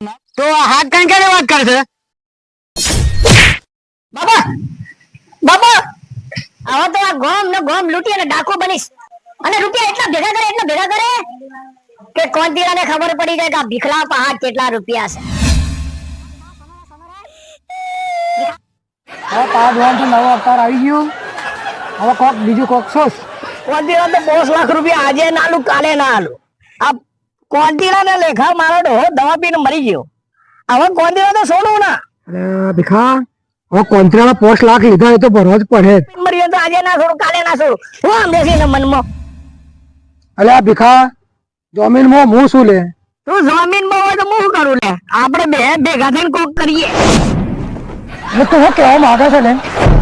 તો હાથ કણ ક્યારે વાત કરશે બાબા બાબા હવે તો આ ગોમ ને ગોમ લૂટી અને ડાકુ બનીશ. અને રૂપિયા એટલા ભેગા કરે એટલા ભેગા કરે કે કોંતીરાને ખબર પડી જાય કે આ ભીખલા પહાડ કેટલા રૂપિયા છે. હવે તારા દોવાન નવો અવતાર આવી ગયો. હવે કોક બીજું કોક સોસ દીરા તો બોસ લાખ રૂપિયા આજે ના આલું કાલે ના આલું? આ કોંતીરા ને લેખા મારો ડોહો દવા પીને મરી ગયો. હવે કોંતીરા તો છોડું ના. અરે ભીખા હવે ના પોસ્ટ લાખ લીધા એ તો ભરવો જ પડે. મરી તો આજે ના છોડું કાલે ના છોડું હું આમ બેસીને મનમાં. અલે આ ભીખા જમીનમાં હું શું લે? તું જમીનમાં હોય તો હું શું કરું લે? આપણે બે ભેગા થઈને કોક કરીએ. તું હું કેવા માંગે છે ને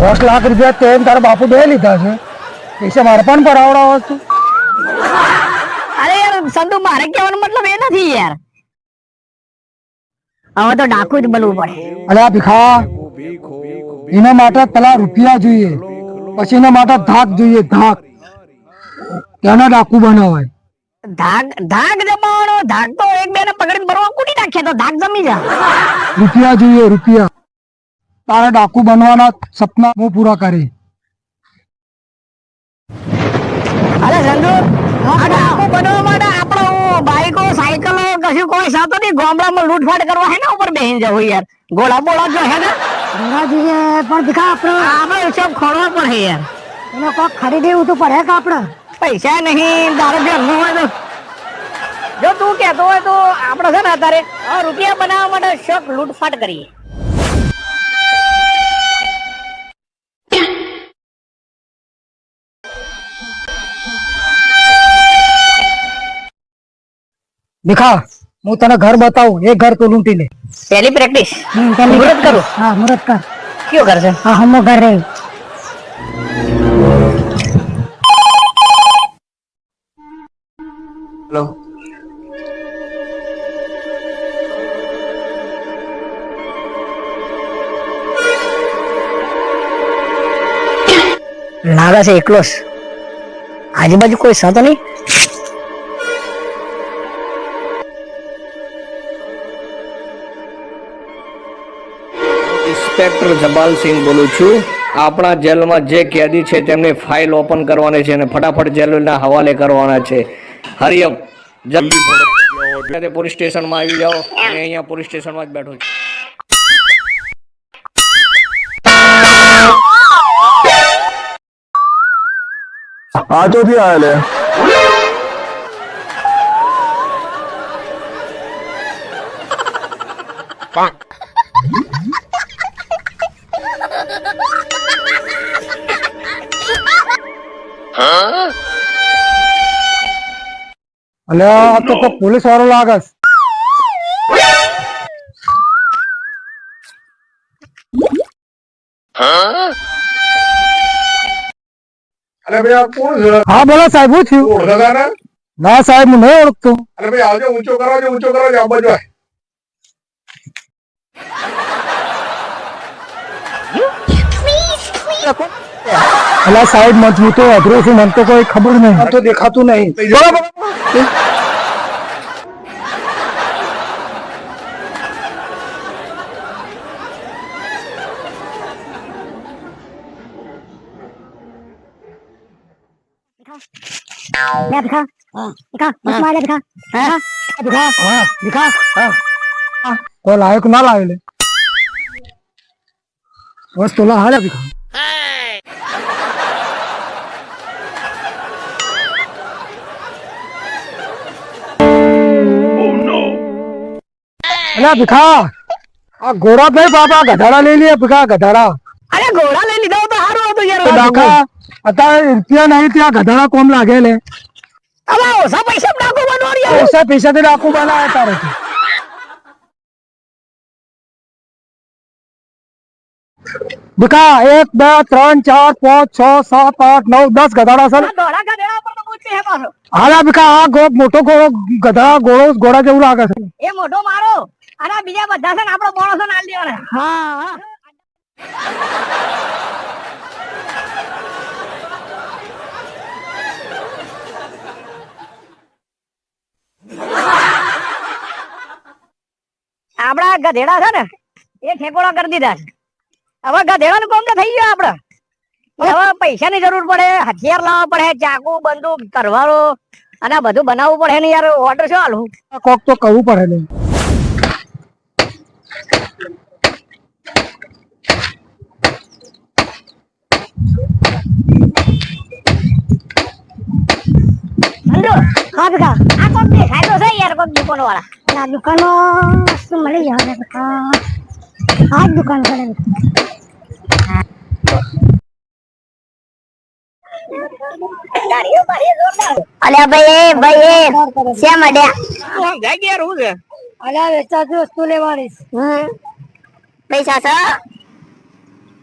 દસ લાખ રૂપિયા તેમ ને તારા બાપુ બે લીધા છે. પૈસા મારે પણ ભરાવડાવો તું. યાર મારે કહેવાનો મતલબ એ નથી યાર. હવે તો ડાકુ જ બનવું પડે. અરે આ ભીખા એના માટે પેલા રૂપિયા જોઈએ પછી એના માટે ધાક જોઈએ ધાક. તેના ડાકુ બનાવાય? ધાક ધાક જમાવાનો ધાક તો એક બે ને પકડીને બરોબર કૂટી નાખે તો ધાક જમી જા. રૂપિયા જોઈએ રૂપિયા. તારા ડાકુ બનવાના સપના હું પૂરા કરી. અરે સંધુ બાઈકો સાયકલો કશું કોઈ સાતો નહીં ગામડામાં લૂંટફાટ કરવા હે ને ઉપર બેહીને જવું યાર. ગોળા બોળા જો હે ને. પણ ભીખા આપણે આપણે ઉછપ પણ હે યાર. એનો કોક ખરીદેવું તો પડે કે આપણે? પૈસા નહીં દારૂ ઘરનું હોય તો. જો તું કહેતો હોય તો આપણે છે ને અત્યારે રૂપિયા બનાવવા માટે શોખ લૂંટફાટ કરીએ. ભીખા હું તને ઘર બતાવું એ ઘર તું લૂંટી લે. પહેલી પ્રેક્ટિસ મુહૂર્ત કરું? હા મુરત કર. કયો કરશે હા હમો ઘર. રહે હેલો. લાગે છે એકલો આજુબાજુ કોઈ સાતો નહીં? ઇન્સ્પેક્ટર જબાલસિંહ બોલું છું. આપણા જેલમાં જે કેદી છે તેમની ફાઇલ ઓપન કરવાની છે અને ફટાફટ જેલના હવાલે કરવાના છે. હરિયમ જલ્દી પોલીસ સ્ટેશનમાં આવી જાઓ. અને અહીંયા પોલીસ સ્ટેશનમાં જ બેઠો છું. આ ચોથી આવેલે. અલે આ તો કોક પોલીસ વાળો લાગે છે. અરે ભાઈ આ કોણ છે? હા બોલો સાહેબ હું થયું ઓળખતા ને? ના સાહેબ હું નહીં ઓળખતો. અરે ભાઈ આવજો ઊંચો કરો ઊંચો કરો આ બાજુ અલા સાહેબ મજબૂત તો અઘરું છું મને તો કોઈ ખબર નહીં. તો દેખાતું નહીં. લે ભીખા. ભીખા બસમાં ભીખા. હા. ભીખા. હા. ભીખા. હા. કોઈ લાયક ના લાવે લે? બસ તોલા હાલે ભીખા. અલા ભીખા. આ ઘોડા ભાઈ બાપા ગધાડા લઈ લે ભીખા ગધાડા. અરે ઘોડા લઈ લીધા તો સારું હતું યાર તો અત્યારે રૂપિયા નહીં ત્યાં ગધાડા કોમ લાગે લે હવે ઓછા પૈસા ડાકુ બનવા યાર. પૈસા પૈસાથી ડાકુ બનાવે તારે ભીખા એક બે ત્રણ ચાર પાંચ છ સાત આઠ નવ દસ ગધાડા છે હાલા ભીખા આ મોટો ઘોડો ગધા ઘોડો ઘોડા જેવું લાગે છે. એ મોટો મારો. અને બીજા બધા છે ને આપણો માણસો ના દેવાના. હા આપડા ગધેડા છે ને એ ઠેકોડા કરી દીધા છે. હવે ગધેડાનું કામ તો થઈ ગયું આપડે. હવે પૈસાની જરૂર પડે હથિયાર લાવવા પડે ચાકુ બંદૂક તરવારો અને બધું બનાવવું પડે ને યાર ઓર્ડર શું હાલું કોક તો કરવું પડે ને અંદરો હા ભેગા આ કોક દેખાય તો છે યાર કોક દુકાન વાળા ના દુકાનો શું મળી જાય આ દુકાન કરે અલ્યા ભાઈ એ ભાઈ એ શેમ અડ્યા? અલ્યા વેચાતી વસ્તુ લેવાની. પૈસા છે?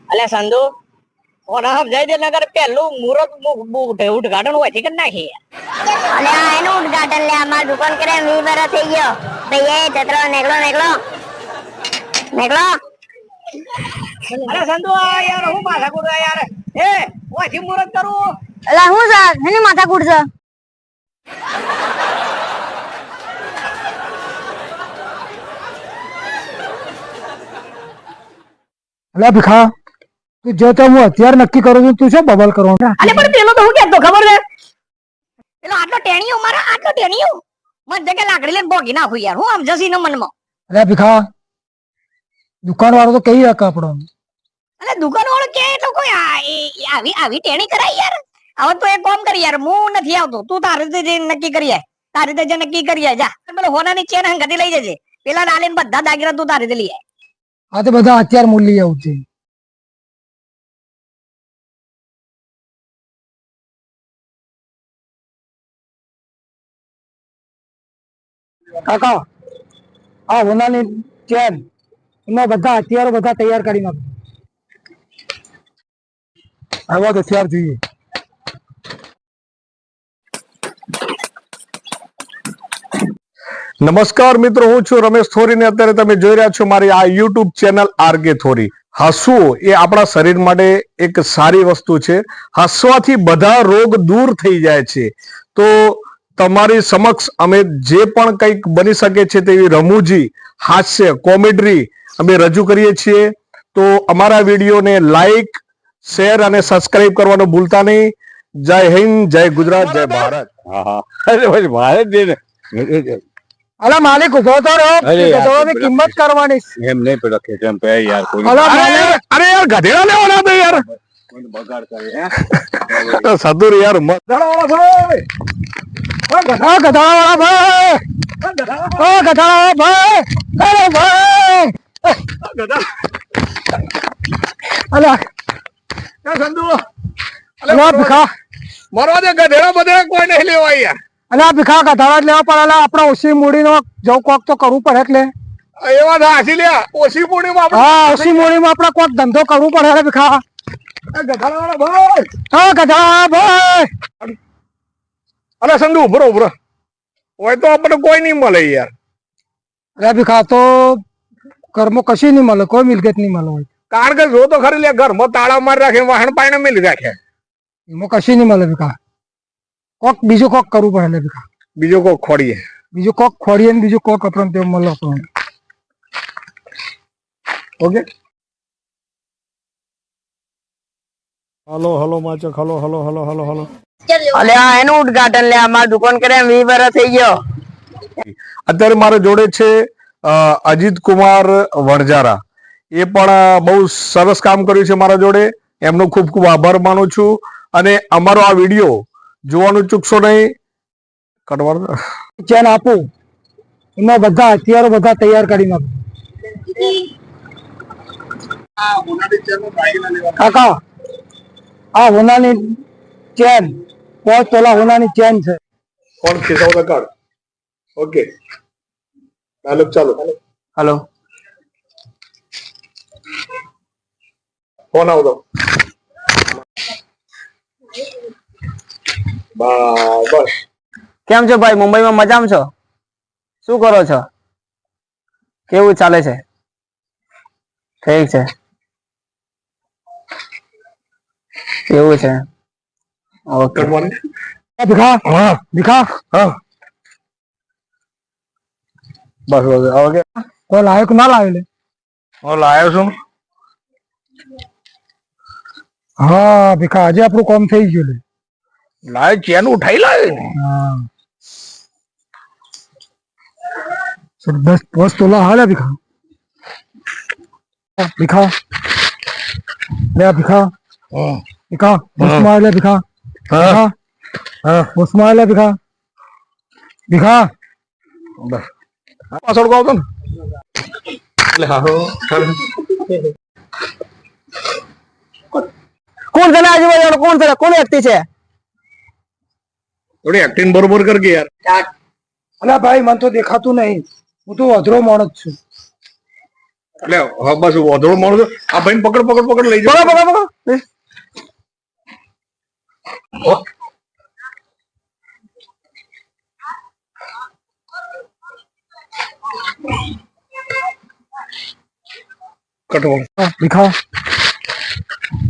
અલે સંધુ ઓના સમજાઈ દે નગર પેલું મુહૂર્ત ઉદઘાટન હોય છે કે નાખી આ એનું ઉદઘાટન લે અમાર દુકાન કરે વી બરા થઈ ગયો. ભાઈ એ ચતરો નેકળો નેકળો. નેકળો. અરે સંતુ આ યાર હું માથા કુડ યાર? એ ઓછી મુરત કરું? અલા હું જા? એની માથા કુડ છે અલ્યા ભીખા તું જે તો હું અત્યારે નક્કી કરું છું તું શું બબલ કરવાનો અરે પણ પેલો તો હું કેતો ખબર છે? પેલો આટલો ટેણીયો મારા આટલો ટેણીયો? મત જગ્યા લાકડી લઈને ભોગી નાખું યાર હું આમ જસી ન મનમાં. અરે ભીખા દુકાન વાળો તો કઈ હક આપણો. અરે દુકાન વાળો કે એટલે કોઈ આવી આવી ટેણી કરાય યાર? હવે તો એક કામ કરી યાર હું નથી આવતો. તું તારી રીતે જે નક્કી કરી આય. તારી રીતે જે નક્કી કરી આય જા. પેલો હોનાની ચેન હંગતી લઈ જજે. પેલા લાલીન બધા દાગીના તું તારી રીતે લઈ આય. આ તો બધા અત્યાર મૂલી આવું છે કાકા, આ હોનાની ચેન. એમાં બધા હથિયારો બધા તૈયાર કરી નાખો. આવા હથિયાર જોઈએ. નમસ્કાર મિત્રો, હું છું રમેશ થોરી ને અત્યારે તમે જોઈ રહ્યા છો મારી આ યુટ્યુબ ચેનલ આરગે થોરી. હસવું એ આપણા શરીર માટે એક સારી વસ્તુ છે. હસવાથી બધા રોગ દૂર થઈ જાય છે. તો તમારી સમક્ષ અમે જે પણ કંઈક બની શકે છે તેવી રમૂજી હાસ્ય કોમેડી અમે રજૂ કરીએ છીએ. તો અમારા વિડીયોને લાઈક શેર અને સબસ્ક્રાઇબ કરવાનું ભૂલતા નહીં. જય હિન્દ જય ગુજરાત જય ભારત. હા હા. અરે ભાઈ ભારત અલા માલિક ઊભો તો રહો. ગધેડાની કિંમત કરવાની. એમ નહીં પેલો ખેંચમ પે યાર કોઈ અરે યાર ગધેડા લેવાના તો યાર. બગાડ કરે સદુર યાર મત ગધાડા વાળા ભાઈ ઓ બધેડા કોઈ નહીં લેવા યાર ભીખા ગધાડા લેવા પડે અલા આપણે મૂડીનો જવું કોક તો કરવું પડે એટલે એ વાત હાસી લે ઓછી આપણે હા ઓછી મૂડીમાં આપણે કોક ધંધો કરવું પડે ભીખા ગધાડા ભાઈ હા ગધાડા ભાઈ. અરે સંધુ ઉભરો ઉભરો હોય તો આપણને કોઈ નહીં મળે યાર. અરે ભીખા તો ઘરમાં કશી નહીં મળે કોઈ મિલકત નહીં મળે હોય. કારણ કે જો તો ખરી લે ઘરમાં તાળા મારી રાખે વાહણ પાણી મેલી રાખે. એમાં કશી નહીં મળે ભીખા. કોક બીજું કોક કરવું પડે ભીખા. બીજો કોક ખોડીએ. બીજું કોક ખોડીએ ને બીજું કોક આપણને તેમ મળે આપણને. Okay? Hello hello માચક hello hello hello hello hello. અલે એનું ઉદઘાટન લે અમાર દુકાન કરે વી બરા થઈ ગયો. અત્યારે મારા જોડે છે અજીત કુમાર વણજારા એ પણ બહુ સરસ કામ કર્યું છે મારા જોડે. એમનો ખૂબ ખૂબ આભાર માનું છું. અને અમારો આ વીડિયો જોવાનું ચૂકશો નહીં. ચેન આપું. એમાં બધા હથિયારો બધા તૈયાર કરી નાખો. કાકા આ હોનાની ચેન પાંચ તોલા હોનાની ચેન છે ફોન ખિસાવતા કાઢ ઓકે ડાયલોગ ચાલુ હલો ફોન આવતો બસ બસ કેમ છો ભાઈ મુંબઈમાં મજામાં છો શું કરો છો કેવું ચાલે છે ઠીક છે એવું છે ઓકે કરવાની એ ભીખા ભીખા હા બસ બસ. ઓકે કોઈ કે ના લાવે લે? હું લાયો છું. હા ભીખા આજે આપણું કોમ થઈ ગયું લે. લાયો ચેન ઉઠાઈ લાયો હા. સર દસ પોસ્ટ તોલા હાલે ભીખા ભીખા લે ભીખા ભીખા માર લે ભીખા હા. પોસ્ટમાં લે ભીખા. ભીખા. પાછળ કહો તો ને. એટલે હા. હો. કોણ છે ને આજુબાજુ કોણ છે? કોણ વ્યક્તિ છે? થોડી એક્ટિંગ બરોબર કર કે યાર. અલા ભાઈ મને તો દેખાતું નહીં. હું તો અધરો માણસ છું. એટલે હા બસ અધરો માણસ. આ ભાઈ પકડ પકડ પકડ લઈ જાઓ. પકડ પકડ પકડો.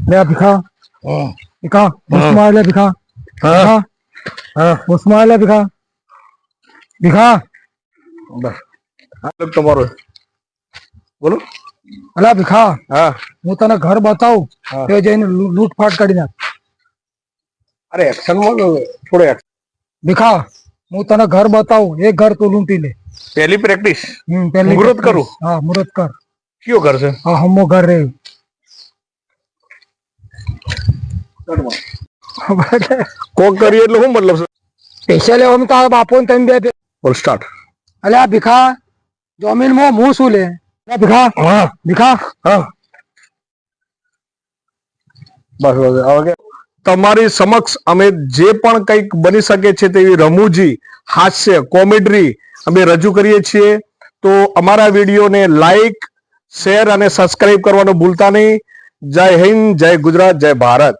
લે ભીખા ભીખા બસ આ તમારો બોલો અલા ભીખા હા હું તને ઘર બતાવું. તે જઈને લૂંટફાટ કરી નાખ અરે એક્શનમાં થોડો action. ભીખા હું તને ઘર બતાવું એ ઘર તું લૂંટી લે. પહેલી પ્રેક્ટિસ હમ, પહેલી મુહૂર્ત કરું? હા મુહૂર્ત કર. કયો કરશે હા હમો ઘર રે કોક કરીએ એટલે શું મતલબ છે? સ્પેશિયલ એમ તો બાપો ને તમે બે બોલ સ્ટાર્ટ અલે આ ભીખા જમીનમાં હું શું લે? ભીખા હા. ભીખા. હા. બસ બસ હવે કે તમારી સમક્ષ અમે જે પણ કંઈક બની શકે છે તેવી રમૂજી, હાસ્ય, કોમેડી અમે રજૂ કરીએ છીએ. તો અમારા વિડીયોને લાઈક શેર અને સબસ્ક્રાઈબ કરવાનું ભૂલતા નહીં. જય હિન્દ, જય ગુજરાત, જય ભારત.